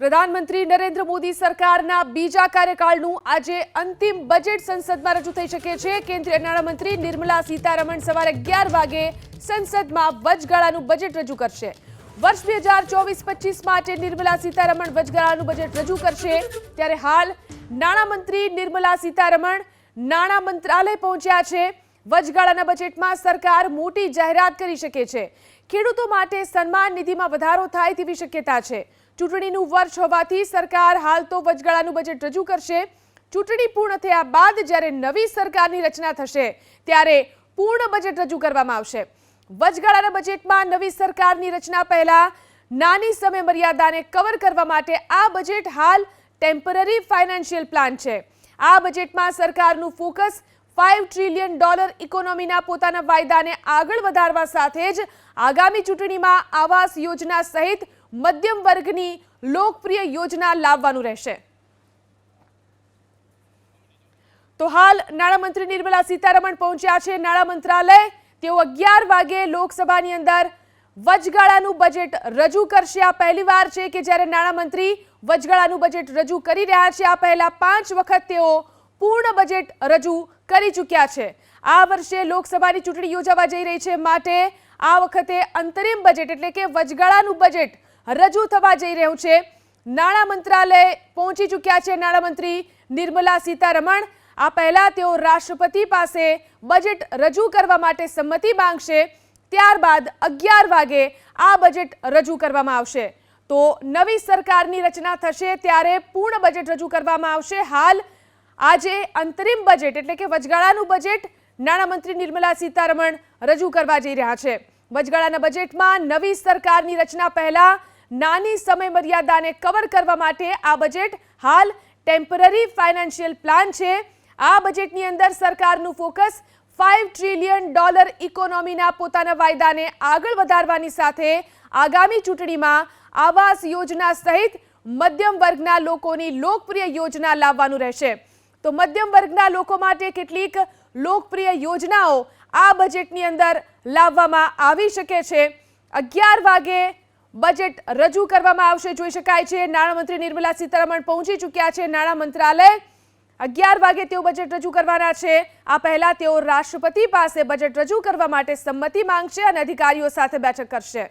પ્રધાનમંત્રી નરેન્દ્ર મોદી સરકારના બીજા કાર્યકાળનું આજે અંતિમ બજેટ સંસદમાં રજૂ થઈ શકે છે. કેન્દ્રીય નાણામંત્રી નિર્મલા સીતારમણ સવારે અગિયાર વાગે સંસદમાં વચગાળાનું બજેટ રજૂ કરશે. વર્ષ બે હજાર ચોવીસ પચીસ માટે નિર્મલા સીતારમણ વચગાળાનું બજેટ રજૂ કરશે. ત્યારે હાલ નાણામંત્રી નિર્મલા સીતારમણ નાણાં મંત્રાલય પહોંચ્યા છે. વચગાળાના બજેટમાં સરકાર મોટી જાહેરાત કરી શકે છે. ખેડૂતો માટે સન્માન નિધિમાં વધારો થાય તેવી શક્યતા છે. ચૂંટણીનું વર્ષ હોવાથી સરકાર હાલ તો વચગાળાનું બજેટ રજૂ કરશે. ચૂંટણી પૂર્ણ થયા બાદ જ્યારે નવી સરકારની રચના થશે, ત્યારે પૂર્ણ બજેટ રજૂ કરવામાં આવશે. વચગાળાના બજેટમાં નવી સરકારની રચના પહેલા નાની સમય મર્યાદાને કવર કરવા માટે આ બજેટ હાલ ટેમ્પરરી ફાઇનાન્શિયલ પ્લાન છે. આ બજેટમાં સરકારનું ફોકસ ફાઇવ ટ્રિલિયન ડોલર ઇકોનોમીના પોતાના વાયદાને આગળ વધારવા સાથે જ આગામી ચૂંટણીમાં આવાસ યોજના સહિત મધ્યમ વર્ગની લોકપ્રિય યોજના લાવવાનું રહેશે. તો હાલ નાણામંત્રી નિર્મલા સીતારમણ પહોંચ્યા છે નાણાં મંત્રાલય. તેઓ અગિયાર વાગે લોકસભાની અંદર વચગાળાનું બજેટ રજૂ કરશે. આ પહેલીવાર છે કે જ્યારે નાણામંત્રી વચગાળાનું બજેટ રજૂ કરી રહ્યા છે. આ પહેલા પાંચ વખત તેઓ પૂર્ણ બજેટ રજૂ કરી ચૂક્યા છે. આ વર્ષે લોકસભાની ચૂંટણી યોજાવા જઈ રહી છે માટે આ વખતે અંતરિમ બજેટ એટલે કે વચગાળાનું બજેટ રજૂ થવા જઈ રહ્યું છે. નાણાં મંત્રાલય પહોંચી ચૂક્યા છે નાણામંત્રી નિર્મલા સીતારમણ. આ પહેલા તેઓ રાષ્ટ્રપતિ પાસે બજેટ રજૂ કરવા માટે સંમતિ માંગશે. ત્યારબાદ અગિયાર વાગે આ બજેટ રજૂ કરવામાં આવશે. તો નવી સરકારની રચના થશે ત્યારે પૂર્ણ બજેટ રજૂ કરવામાં આવશે હાલ. આજે અંતરિમ બજેટ, એટલે કે વચગાળાનું બજેટ, નાણામંત્રી નિર્મલા સીતારમણ રજૂ કરવા જઈ રહ્યા છે. વચગાળાના બજેટમાં નવી સરકારની રચના પહેલા નાની સમય મર્યાદાને કવર કરવા માટે આ બજેટ હાલ ટેમ્પરરી ફાઇનાન્શિયલ પ્લાન છે. આ બજેટની અંદર સરકારનું ફોકસ ફાઇવ ટ્રિલિયન ડોલર ઇકોનોમીના પોતાના વાયદાને આગળ વધારવાની સાથે આગામી ચૂંટણીમાં આવાસ યોજના સહિત મધ્યમ વર્ગના લોકોની લોકપ્રિય યોજના લાવવાનું રહેશે. તો મધ્યમ વર્ગના લોકો માટે કેટલીક લોકપ્રિય યોજનાઓ આ બજેટની અંદર લાવવામાં આવી શકે છે. અગિયાર વાગે બજેટ રજૂ કરવામાં આવશે, જોઈ શકાય છે. નાણામંત્રી નિર્મલા સીતારમણ પહોંચી ચૂક્યા છે. નાણાં મંત્રાલય અગિયાર વાગે તેઓ બજેટ રજૂ કરવાના છે. આ પહેલા તેઓ રાષ્ટ્રપતિ પાસે બજેટ રજૂ કરવા માટે સંમતિ માંગશે અને અધિકારીઓ સાથે બેઠક કરશે.